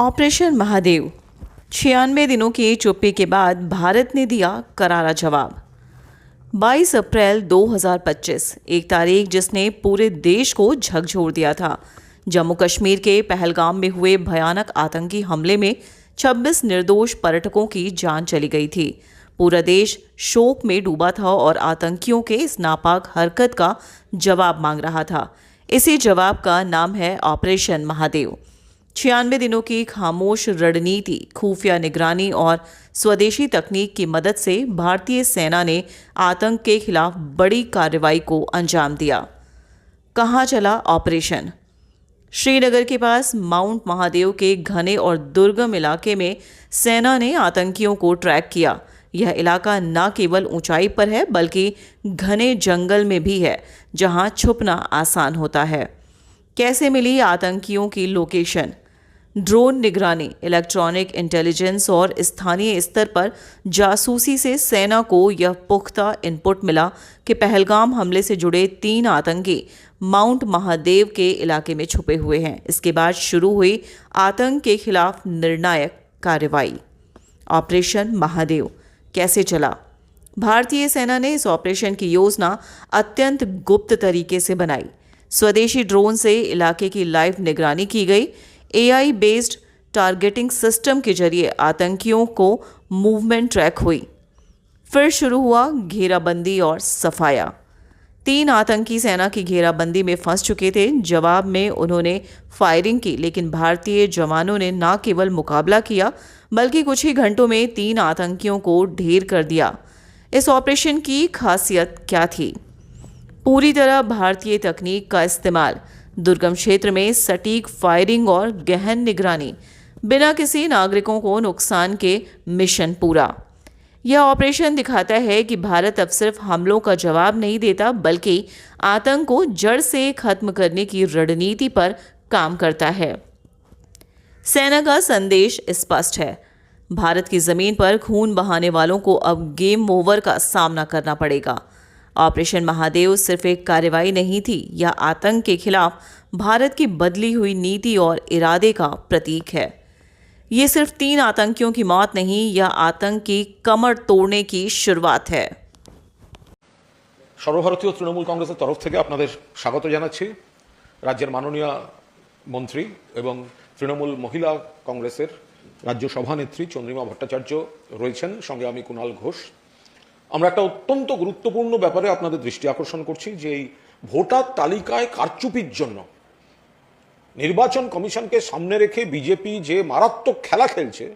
Operation Mahadev. छियानवे दिनों की चुप्पी के बाद भारत ने दिया करारा जवाब। 22 अप्रैल 2025 एक तारीख जिसने पूरे देश को झकझोर दिया था। जम्मू कश्मीर के पहलगाम में हुए भयानक आतंकी हमले में 26 निर्दोष पर्यटकों की जान चली गई थी। पूरा देश शोक में डूबा था और आतंकियों के इस नापाक हरकत का जवाब मांग रहा था। इसी जवाब का नाम है ऑपरेशन महादेव। छियानवे दिनों की खामोश रणनीति, खुफिया निगरानी और स्वदेशी तकनीक की मदद से भारतीय सेना ने आतंक के खिलाफ बड़ी कार्रवाई को अंजाम दिया। कहाँ चला ऑपरेशन? श्रीनगर के पास माउंट महादेव के घने और दुर्गम इलाके में सेना ने आतंकियों को ट्रैक किया। यह इलाका न केवल ऊंचाई पर है, बल्कि घने जंगल में भी है, जहाँ छुपना आसान होता है। कैसे मिली आतंकियों की लोकेशन? ड्रोन निगरानी, इलेक्ट्रॉनिक इंटेलिजेंस और स्थानीय स्तर पर जासूसी से सेना को यह पुख्ता इनपुट मिला कि पहलगाम हमले से जुड़े तीन आतंकी माउंट महादेव के इलाके में छुपे हुए हैं। इसके बाद शुरू हुई आतंक के खिलाफ निर्णायक कार्रवाई। ऑपरेशन महादेव, कैसे चला? भारतीय सेना ने इस ऑपरेशन की योजना अत्यंत गुप्त तरीके से बनाई। स्वदेशी ड्रोन से इलाके की लाइव निगरानी की गई। एआई बेस्ड टारगेटिंग सिस्टम के ज़रिए आतंकियों को मूवमेंट ट्रैक हुई। फिर शुरू हुआ घेराबंदी और सफाया। तीन आतंकी सेना की घेराबंदी में फंस चुके थे। जवाब में उन्होंने फायरिंग की, लेकिन भारतीय जवानों ने न केवल मुकाबला किया, बल्कि कुछ ही घंटों में तीन आतंकियों को ढेर कर दिया। इस ऑपरेशन की खासियत क्या थी? पूरी तरह भारतीय तकनीक का इस्तेमाल। दुर्गम क्षेत्र में सटीक फायरिंग और गहन निगरानी, बिना किसी नागरिकों को नुकसान के मिशन पूरा। यह ऑपरेशन दिखाता है कि भारत अब सिर्फ़ हमलों का जवाब नहीं देता, बल्कि आतंक को जड़ से खत्म करने की रणनीति पर काम करता है। सेना का संदेश स्पष्ट है। भारत की ज़मीन पर खून बहाने वालों को अब गेम ओवर का सामना करना पड़ेगा। ऑपरेशन महादेव सिर्फ एक कार्रवाई नहीं थी यह आतंक के खिलाफ भारत की बदली हुई नीति और इरादे का प्रतीक है ये सिर्फ तीन आतंकियों की मौत नहीं यह आतंक की कमर तोड़ने की शुरुआत है সর্বভারতীয় তৃণমূল কংগ্রেসের তরফ থেকে আপনাদের স্বাগত জানাচ্ছি রাজ্যের মাননীয় মন্ত্রী এবং তৃণমূল মহিলা কংগ্রেসের রাজ্য সভানেত্রী চন্দ্রিমা ভট্টাচার্য রয়েছেন সঙ্গে আমি কুণাল ঘোষ আমরা একটা অত্যন্ত গুরুত্বপূর্ণ ব্যাপারে আপনাদের দৃষ্টি আকর্ষণ করছি যে এই ভোটার তালিকায় কারচুপির জন্য নির্বাচন কমিশনকে সামনে রেখে বিজেপি যে মারাত্মক খেলা খেলছে,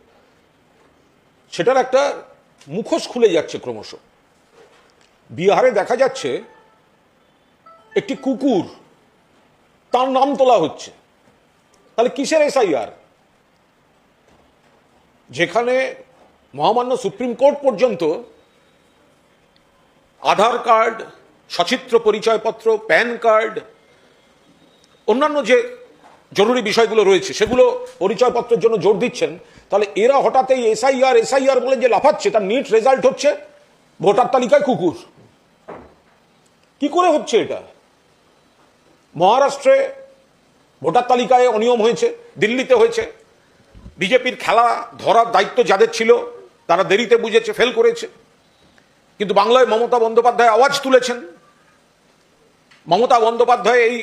সেটার একটা মুখোশ খুলে যাচ্ছে ক্রমশ। বিহারে দেখা যাচ্ছে একটি কুকুর, তার নাম তোলা হচ্ছে। তাহলে কিসের এসআইআর? যেখানে মহামান্য সুপ্রিম কোর্ট পর্যন্ত আধার কার্ড, সচিত্র পরিচয়পত্র, প্যান কার্ড, অন্যান্য যে জরুরি বিষয়গুলো রয়েছে, সেগুলো পরিচয়পত্রের জন্য জোর দিচ্ছেন, তাহলে এরা হঠাৎ এই এসআইআর এসআইআর বলে যে লাফাচ্ছে, তার নিট রেজাল্ট হচ্ছে, ভোটার তালিকায় কুকুর। কি করে হচ্ছে এটা? মহারাষ্ট্রে ভোটার তালিকায় অনিয়ম হয়েছে, দিল্লিতে হয়েছে, বিজেপির খেলা ধরার দায়িত্ব যাদের ছিল, তারা দেরিতে বুঝেছে ফেল করেছে। কিন্তু বাংলায় মমতা বন্দ্যোপাধ্যায় আওয়াজ তুলেছেন। মমতা বন্দ্যোপাধ্যায় এই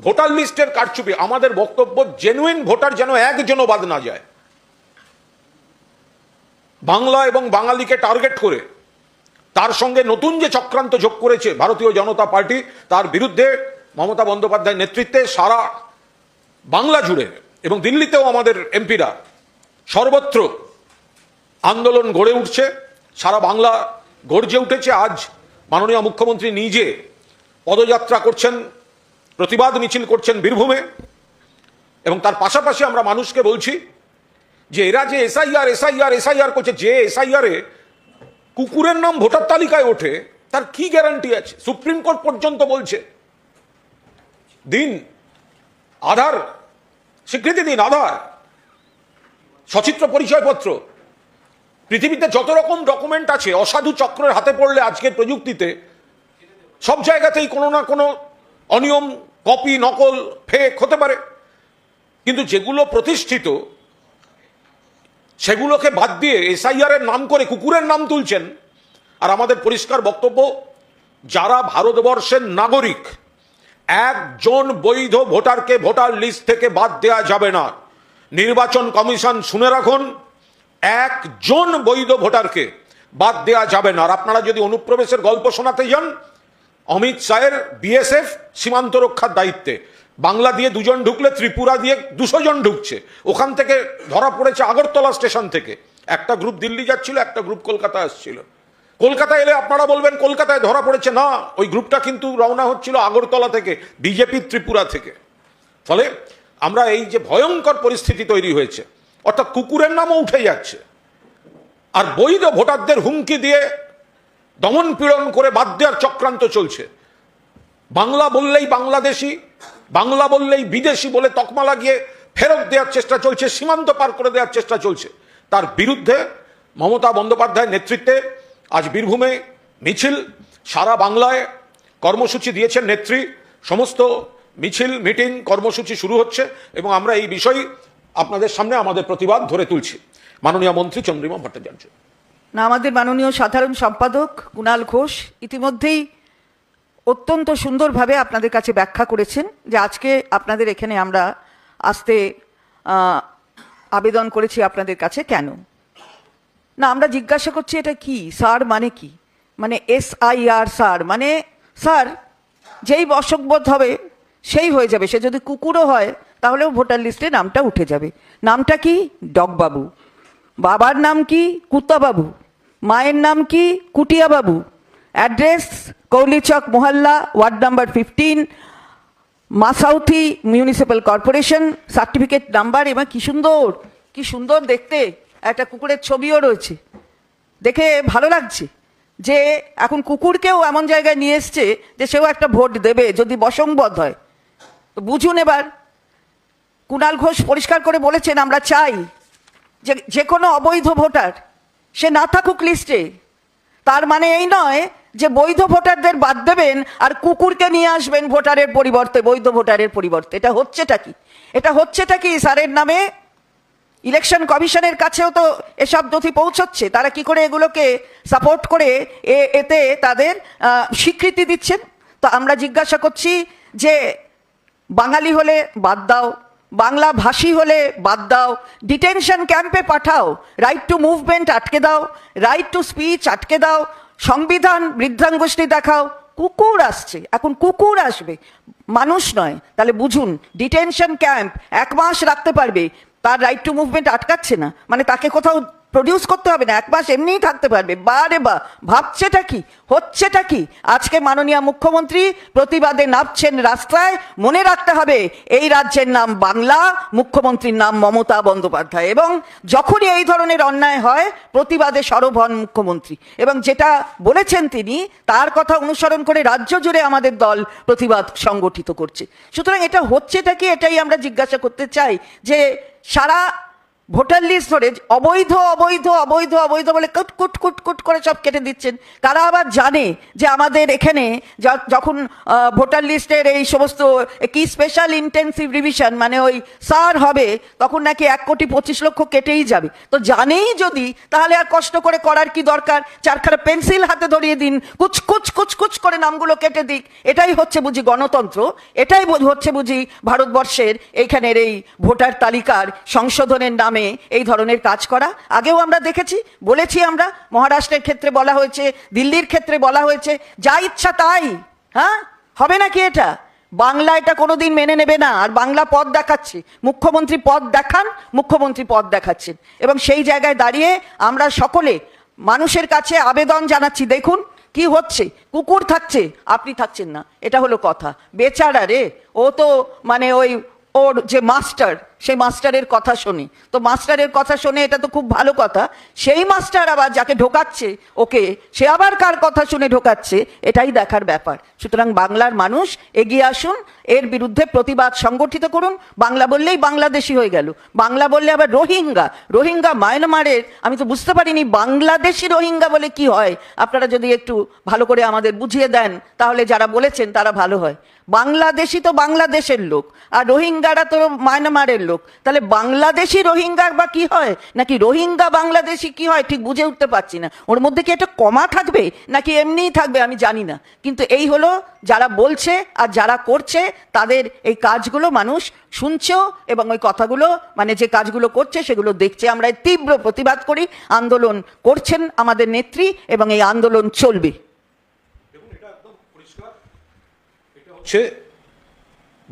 ভোটার লিস্টের কারচুপি, আমাদের বক্তব্য জেনুইন ভোটার যেন একজনও বাদ না যায়। বাংলা এবং বাঙালিকে টার্গেট করে, তার সঙ্গে নতুন যে চক্রান্ত যোগ করেছে ভারতীয় জনতা পার্টি, তার বিরুদ্ধে মমতা বন্দ্যোপাধ্যায়ের নেতৃত্বে সারা বাংলা জুড়ে এবং দিল্লিতেও আমাদের এমপিরা সর্বত্র আন্দোলন গড়ে উঠছে, সারা বাংলা গর্জে উঠেছে আজ মাননীয় মুখ্যমন্ত্রী নিজে পদযাত্রা করছেন, প্রতিবাদ মিছিল করছেন বীরভূমে। এবং তার পাশাপাশি আমরা মানুষকে বলছি যে এরা যে এসআইআর এসআইআর এসআইআর করছে, যে এসআইআরে কুকুরের নাম ভোটার তালিকায় ওঠে, তার কি গ্যারান্টি আছে? সুপ্রিম কোর্ট পর্যন্ত বলছে। দিন, আধার, স্বীকৃতি দিন, আধার, সচিত্র পরিচয়পত্র। পৃথিবীতে যত রকম ডকুমেন্ট আছে, অসাধু চক্রের হাতে পড়লে আজকের প্রযুক্তিতে, সব জায়গাতেই কোনো না কোনো অনিয়ম, কপি, নকল ফেক হতে পারে। কিন্তু যেগুলো প্রতিষ্ঠিত, সেগুলোকে বাদ দিয়ে এসআইআর এর নাম করে কুকুরের নাম তুলছেন। আর আমাদের পরিষ্কার বক্তব্য, যারা ভারতবর্ষের নাগরিক, একজন বৈধ ভোটারকে ভোটার লিস্ট থেকে বাদ দেওয়া যাবে না। নির্বাচন কমিশন শুনে রাখুন একজন বৈধ ভোটারকে বাদ দেওয়া যাবে না। আর আপনারা যদি অনুপ্রবেশের গল্প শোনাতে যান, অমিত শাহের বিএসএফ সীমান্ত রক্ষার দায়িত্বে। বাংলা দিয়ে দুজন ঢুকলে, ত্রিপুরা দিয়ে দুশো জন ঢুকছে। ওখান থেকে ধরা পড়েছে আগরতলা স্টেশন থেকে। একটা গ্রুপ দিল্লি যাচ্ছিল, একটা গ্রুপ কলকাতা আসছিল। কলকাতা এলে আপনারা বলবেন, কলকাতায় ধরা পড়েছে? না, ওই গ্রুপটা কিন্তু রওনা হচ্ছিল আগরতলা থেকে, বিজেপি ত্রিপুরা থেকে। ফলে আমরা এই যে ভয়ঙ্কর পরিস্থিতি তৈরি হয়েছে অর্থাৎ কুকুরের নামও উঠে যাচ্ছে। আর বৈধ ভোটারদের হুমকি দিয়ে দমন পীড়ন করে বাদ দেওয়ার চক্রান্ত চলছে। বাংলা বললেই বাংলাদেশি, বাংলা বললেই বিদেশি বলে তকমা লাগিয়ে ফেরত দেওয়ার চেষ্টা চলছে, সীমান্ত পার করে দেওয়ার চেষ্টা চলছে। তার বিরুদ্ধে মমতা বন্দ্যোপাধ্যায়ের নেতৃত্বে আজ বীরভূমে মিছিল, সারা বাংলায় কর্মসূচি দিয়েছেন নেত্রী। সমস্ত মিছিল, মিটিং, কর্মসূচি শুরু হচ্ছে এবং আমরা এই বিষয় আপনাদের সামনে আমাদের প্রতিবাদ ধরে তুলছি। মাননীয় মন্ত্রী চন্দ্রিমা ভট্টাচার্য। না, আমাদের মাননীয় সাধারণ সম্পাদক কুণাল ঘোষ ইতিমধ্যেই অত্যন্ত সুন্দরভাবে আপনাদের কাছে ব্যাখ্যা করেছেন যে আজকে আপনাদের এখানে আমরা আসতে আবেদন করেছি আপনাদের কাছে কেন? না, আমরা জিজ্ঞাসা করছি এটা কি? স্যার মানে কি? মানে এস আই আর স্যার মানে স্যার যেই বশকবোধ হবে সেই হয়ে যাবে। সে যদি কুকুরও হয় তাহলেও ভোটার লিস্টে নামটা উঠে যাবে। নামটা কি? ডগবাবু। বাবার নাম কি? কুত্তাবাবু মায়ের নাম কি? Kutiyababu. Address? Kaulichak mohalla, ward number fifteen, Masaurhi municipal corporation. Certificate number এবং কি সুন্দর কি সুন্দর দেখতে। একটা কুকুরের ছবিও রয়েছে। দেখে ভালো লাগছে যে এখন কুকুরকেও এমন জায়গায় নিয়ে এসছে যে সেও একটা ভোট দেবে, যদি বসংবদ্ধ হয়। তো বুঝুন এবার। কুণাল ঘোষ পরিষ্কার করে বলেছেন, আমরা চাই যে যে কোনো অবৈধ ভোটার সে না থাকুক লিস্টে। তার মানে এই নয় যে বৈধ ভোটারদের বাদ দেবেন আর কুকুরকে নিয়ে আসবেন ভোটারের পরিবর্তে, বৈধ ভোটারের পরিবর্তে। এটা হচ্ছেটা কি? এটা হচ্ছেটা কি স্যারের নামে? ইলেকশন কমিশনের কাছেও তো এসব নথি পৌঁছচ্ছে। তারা কি করে এগুলোকে সাপোর্ট করে এ, এতে তাদের স্বীকৃতি দিচ্ছেন? তো আমরা জিজ্ঞাসা করছি যে, বাঙালি হলে বাদ দাও বাংলা ভাষী হলে বাদ দাও। ডিটেনশন ক্যাম্পে পাঠাও। রাইট টু মুভমেন্ট আটকে দাও। রাইট টু স্পিচ আটকে দাও। সংবিধান বৃদ্ধাঙ্গোষ্ঠী দেখাও। কুকুর আসছে। এখন কুকুর আসবে। মানুষ নয়। তাহলে বুঝুন ডিটেনশন ক্যাম্প এক মাস রাখতে পারবে। তার রাইট টু মুভমেন্ট আটকাচ্ছে না। মানে তাকে কোথাও প্রডিউস করতে হবে না, এক মাস এমনিই থাকতে পারবে। বারে বা, ভাবছেটা কি? হচ্ছেটা কি? আজকে মাননীয় মুখ্যমন্ত্রী প্রতিবাদে নামছেন রাস্তায়, মনে রাখতে হবে, এই রাজ্যের নাম বাংলা, মুখ্যমন্ত্রীর নাম মমতা বন্দ্যোপাধ্যায়। এবং যখনই এই ধরনের অন্যায় হয়, প্রতিবাদে সরব হন মুখ্যমন্ত্রী। এবং যেটা বলেছেন তিনি, তার কথা অনুসরণ করে রাজ্য জুড়ে আমাদের দল প্রতিবাদ সংগঠিত করছে। সুতরাং এটা হচ্ছেটা কি? এটাই আমরা জিজ্ঞাসা করতে চাই যে সারা ভোটার লিস্ট ধরে অবৈধ অবৈধ অবৈধ অবৈধ বলে কুট কুট কুট কুট করে সব কেটে দিচ্ছেন। তারা আবার জানে যে আমাদের এখানে যখন ভোটার লিস্টের এই সমস্ত কি স্পেশাল ইন্টেন্সিভ রিভিশন মানে ওই সার হবে, তখন নাকি এক কোটি পঁচিশ লক্ষ কেটেই যাবে। তো জানেই যদি, তাহলে আর কষ্ট করে করার কি দরকার? চারখানা পেন্সিল হাতে ধরিয়ে দিন, কুচ কুচ কুচ কুচ করে নামগুলো কেটে দিক। এটাই হচ্ছে বুঝি গণতন্ত্র, এটাই হচ্ছে বুঝি ভারতবর্ষের এইখানের এই ভোটার তালিকার সংশোধনের নামে এই ধরনের কাজ করা। আগেও আমরা দেখেছি, বলেছি আমরা, মহারাষ্ট্রের ক্ষেত্রে বলা হয়েছে, দিল্লির ক্ষেত্রে বলা হয়েছে, যা ইচ্ছা তাই হ্যাঁ? হবে নাকি এটা? বাংলা এটা কোনোদিন মেনে নেবে না, আর বাংলা পদ দেখাচ্ছে। মুখ্যমন্ত্রী পদ দেখান, মুখ্যমন্ত্রী পদ দেখাচ্ছেন। এবং সেই জায়গায় দাঁড়িয়ে আমরা সকলে মানুষের কাছে আবেদন জানাচ্ছি, দেখুন কি হচ্ছে, কুকুর থাকছে, আপনি থাকছেন না, এটা হলো কথা। বেচারা রে, ও তো মানে ওই ওর যে মাস্টার সেই মাস্টারের কথা শোনে। তো মাস্টারের কথা শোনে এটা তো খুব ভালো কথা, সেই মাস্টার আবার যাকে ঢোকাচ্ছে, ওকে, সে আবার কার কথা শুনে ঢোকাচ্ছে, এটাই দেখার ব্যাপার। সুতরাং বাংলার মানুষ এগিয়ে আসুন, এর বিরুদ্ধে প্রতিবাদ সংগঠিত করুন। বাংলা বললেই বাংলাদেশি হয়ে গেল। বাংলা বললে আবার রোহিঙ্গা। রোহিঙ্গা মায়ানমারের, আমি তো বুঝতে পারিনি বাংলাদেশি রোহিঙ্গা বলে কি হয়। আপনারা যদি একটু ভালো করে আমাদের বুঝিয়ে দেন, তাহলে যারা বলেছেন তারা ভালো হয়। বাংলাদেশি তো বাংলাদেশের লোক, আর রোহিঙ্গারা তো মায়ানমারের লোক। তাহলে বাংলাদেশি রোহিঙ্গা বা কি হয়? নাকি রোহিঙ্গা বাংলাদেশি কি হয়? ঠিক বুঝে উঠতে পারছি না। ওর মধ্যে কি একটা কমা থাকবে? নাকি এমনিই থাকবে? আমি জানি না। কিন্তু এই হলো যারা বলছে আর যারা করছে, তাদের এই কাজগুলো মানুষ শুনছেও এবং ওই কথাগুলো মানে যে কাজগুলো করছে, সেগুলো দেখছে। আমরা তীব্র প্রতিবাদ করি। আন্দোলন করছেন আমাদের নেত্রী এবং এই আন্দোলন চলবে। হচ্ছে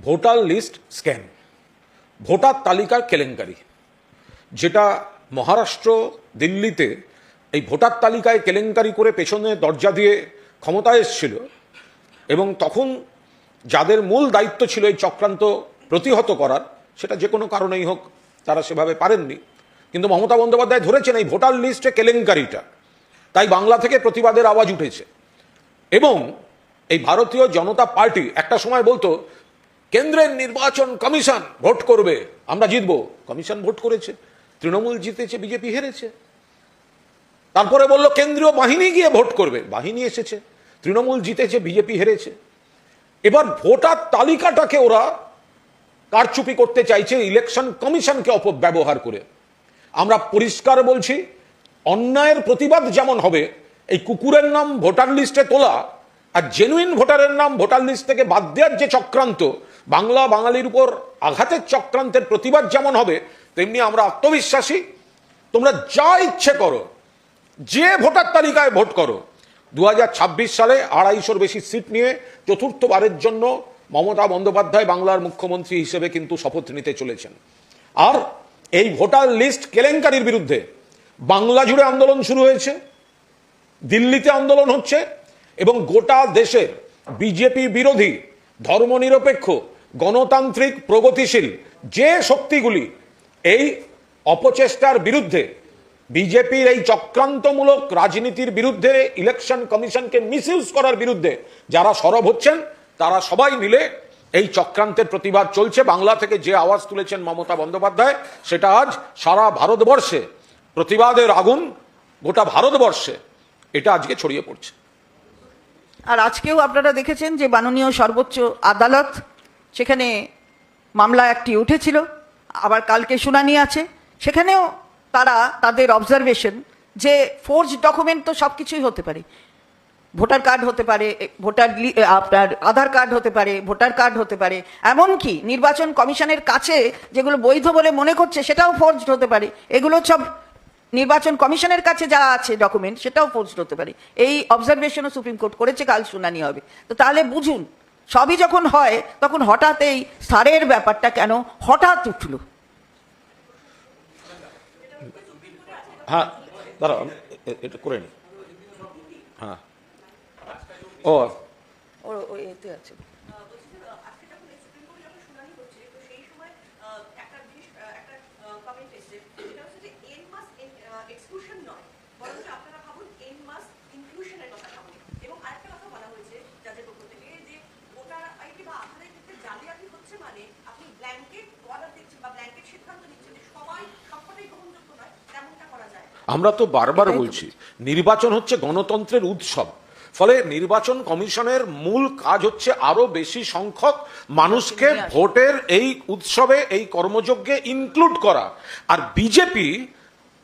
ভোটার লিস্ট স্ক্যাম ভোটার তালিকার কেলেঙ্কারি। যেটা মহারাষ্ট্র, দিল্লিতে এই ভোটার তালিকায় কেলেঙ্কারি করে পেছনে দরজা দিয়ে ক্ষমতায় এসেছিল এবং তখন যাদের মূল দায়িত্ব ছিল এই চক্রান্ত প্রতিহত করার, সেটা যে কোনো কারণেই হোক তারা সেভাবে পারেননি। কিন্তু মমতা বন্দ্যোপাধ্যায় ধরেছেন এই ভোটার লিস্টে কেলেঙ্কারিটা। তাই বাংলা থেকে প্রতিবাদের আওয়াজ উঠেছে। এবং এই ভারতীয় জনতা পার্টি একটা সময় বলতো, কেন্দ্রের নির্বাচন কমিশন ভোট করবে, আমরা জিতবো। কমিশন ভোট করেছে, তৃণমূল জিতেছে, বিজেপি হেরেছে। তারপরে বলল, কেন্দ্রীয় বাহিনী গিয়ে ভোট করবে। বাহিনী এসেছে, তৃণমূল জিতেছে, বিজেপি হেরেছে। এবার ভোটার তালিকাটাকে ওরা কারচুপি করতে চাইছে ইলেকশন কমিশনকে অপব্যবহার করে। আমরা পরিষ্কার বলছি, অন্যায়ের প্রতিবাদ যেমন হবে, এই কুকুরের নাম ভোটার লিস্টে তোলা আর জেনুইন ভোটারের নাম ভোটার লিস্ট থেকে বাদ দেওয়ার যে চক্রান্ত, বাংলা বাঙালির উপর আঘাতের চক্রান্তের প্রতিবাদ যেমন হবে, তেমনি আমরা আত্মবিশ্বাসী। তোমরা যা ইচ্ছে করো, যে ভোটার তালিকায় ভোট করো। দু হাজার ছাব্বিশ সালে আড়াইশোর বেশি সিট নিয়ে চতুর্থবারের জন্য মমতা বন্দ্যোপাধ্যায় বাংলার মুখ্যমন্ত্রী হিসেবে কিন্তু শপথ নিতে চলেছেন। আর এই ভোটার লিস্ট কেলেঙ্কারির বিরুদ্ধে বাংলা জুড়ে আন্দোলন শুরু হয়েছে, দিল্লিতে আন্দোলন হচ্ছে এবং গোটা দেশের বিজেপি বিরোধী, ধর্মনিরপেক্ষ, গণতান্ত্রিক, প্রগতিশীল যে শক্তিগুলি এই অপচেষ্টার বিরুদ্ধে, বিজেপির এই চক্রান্তমূলক রাজনীতির বিরুদ্ধে ইলেকশন কমিশনকে মিসইউজ করার বিরুদ্ধে যারা সরব হচ্ছেন, তারা সবাই মিলে এই চক্রান্তের প্রতিবাদ চলছে। বাংলা থেকে যে আওয়াজ তুলেছেন মমতা বন্দ্যোপাধ্যায়, সেটা আজ সারা ভারতবর্ষে প্রতিবাদের আগুন গোটা ভারতবর্ষে, এটা আজকে ছড়িয়ে পড়ছে। আর আজকেও আপনারা দেখেছেন যে মাননীয় সর্বোচ্চ আদালত সেখানে মামলা একটি উঠেছিল, আবার কালকে শুনানি আছে। সেখানেও তারা তাদের অবজারভেশন যে ফোর্জ ডকুমেন্ট তো সব কিছুই হতে পারে। ভোটার কার্ড হতে পারে ভোটার আপনার আধার কার্ড হতে পারে, ভোটার কার্ড হতে পারে। এমনকি নির্বাচন কমিশনের কাছে যেগুলো বৈধ বলে মনে করছে সেটাও ফোর্জড হতে পারে। এগুলো সব নির্বাচন কমিশনের কাছে যা আছে ডকুমেন্ট সেটাও ফোর্জড হতে পারে। এই অবজারভেশনও সুপ্রিম কোর্ট করেছে কাল শুনানি হবে। তো তাহলে বুঝুন সবই যখন হয় তখন হঠাৎ এই সারের ব্যাপারটা কেন হঠাৎ উঠল? হ্যাঁ দাঁড়াও এটা করে নি। হ্যাঁ। ও ও ও এতে আছে আজকে যখন সুপ্রিম কোর্টে যখন শুনানি হচ্ছে তো সেই সময় আহ, একটা জিনিস আহ, একটা কমেন্ট এসেছে সেটা হচ্ছে যে এন মাস এক্সক্লুশন নয় বরঞ্চ আপনারা ভাবুন এন মাস ইনক্লুশনের কথা ভাবুন এবং আরেকটা কথা বলা হয়েছে যাদের পক্ষ থেকে যে ভোটার আইডি বা আধারের ক্ষেত্রে জালিয়াতি হচ্ছে মানে আপনি ব্ল্যাঙ্কেট অর্ডার দিচ্ছেন বা ব্ল্যাঙ্কেট সিদ্ধান্ত নিচ্ছেন যে সবাই সবকটাই গ্রহণযোগ্য নয় তেমনটা করা যায় না। আমরা তো বারবার বলছি নির্বাচন হচ্ছে গণতন্ত্রের উৎসব। ফলে নির্বাচন কমিশনের মূল কাজ হচ্ছে আরও বেশি সংখ্যক মানুষকে ভোটের এই উৎসবে এই কর্মযজ্ঞে ইনক্লুড করা। আর বিজেপি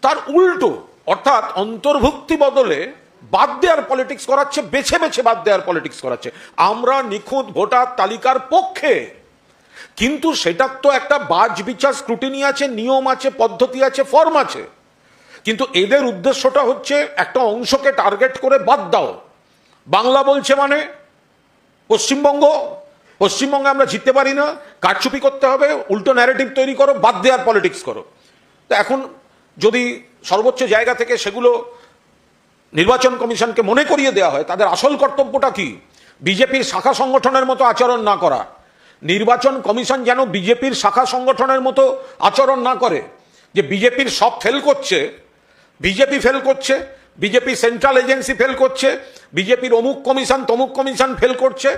তার উল্টো অর্থাৎ অন্তর্ভুক্তি বদলে বাদ দেওয়ার পলিটিক্স করাচ্ছে বেছে বেছে বাদ দেওয়ার পলিটিক্স করাচ্ছে। আমরা নিখুঁত ভোটার তালিকার পক্ষে। কিন্তু সেটার তো একটা বাজ বিচার স্ক্রুটিনি আছে নিয়ম আছে পদ্ধতি আছে ফর্ম আছে। কিন্তু এদের উদ্দেশ্যটা হচ্ছে একটা অংশকে টার্গেট করে বাদ দাও। বাংলা বলছে মানে পশ্চিমবঙ্গ। পশ্চিমবঙ্গে আমরা জিততে পারি না, কারচুপি করতে হবে, উল্টো ন্যারেটিভ তৈরি করো, বাদ দেওয়ার পলিটিক্স করো। তো এখন যদি সর্বোচ্চ জায়গা থেকে সেগুলো নির্বাচন কমিশনকে মনে করিয়ে দেওয়া হয়, তাদের আসল কর্তব্যটা কি? বিজেপির শাখা সংগঠনের মতো আচরণ না করা। নির্বাচন কমিশন যেন বিজেপির শাখা সংগঠনের মতো আচরণ না করে, যে বিজেপির সব ফেল করছে বিজেপি ফেল করছে, বিজেপি সেন্ট্রাল এজেন্সি ফেল করছে, বিজেপির অমুক কমিশন, তমুক কমিশন ফেল করছে।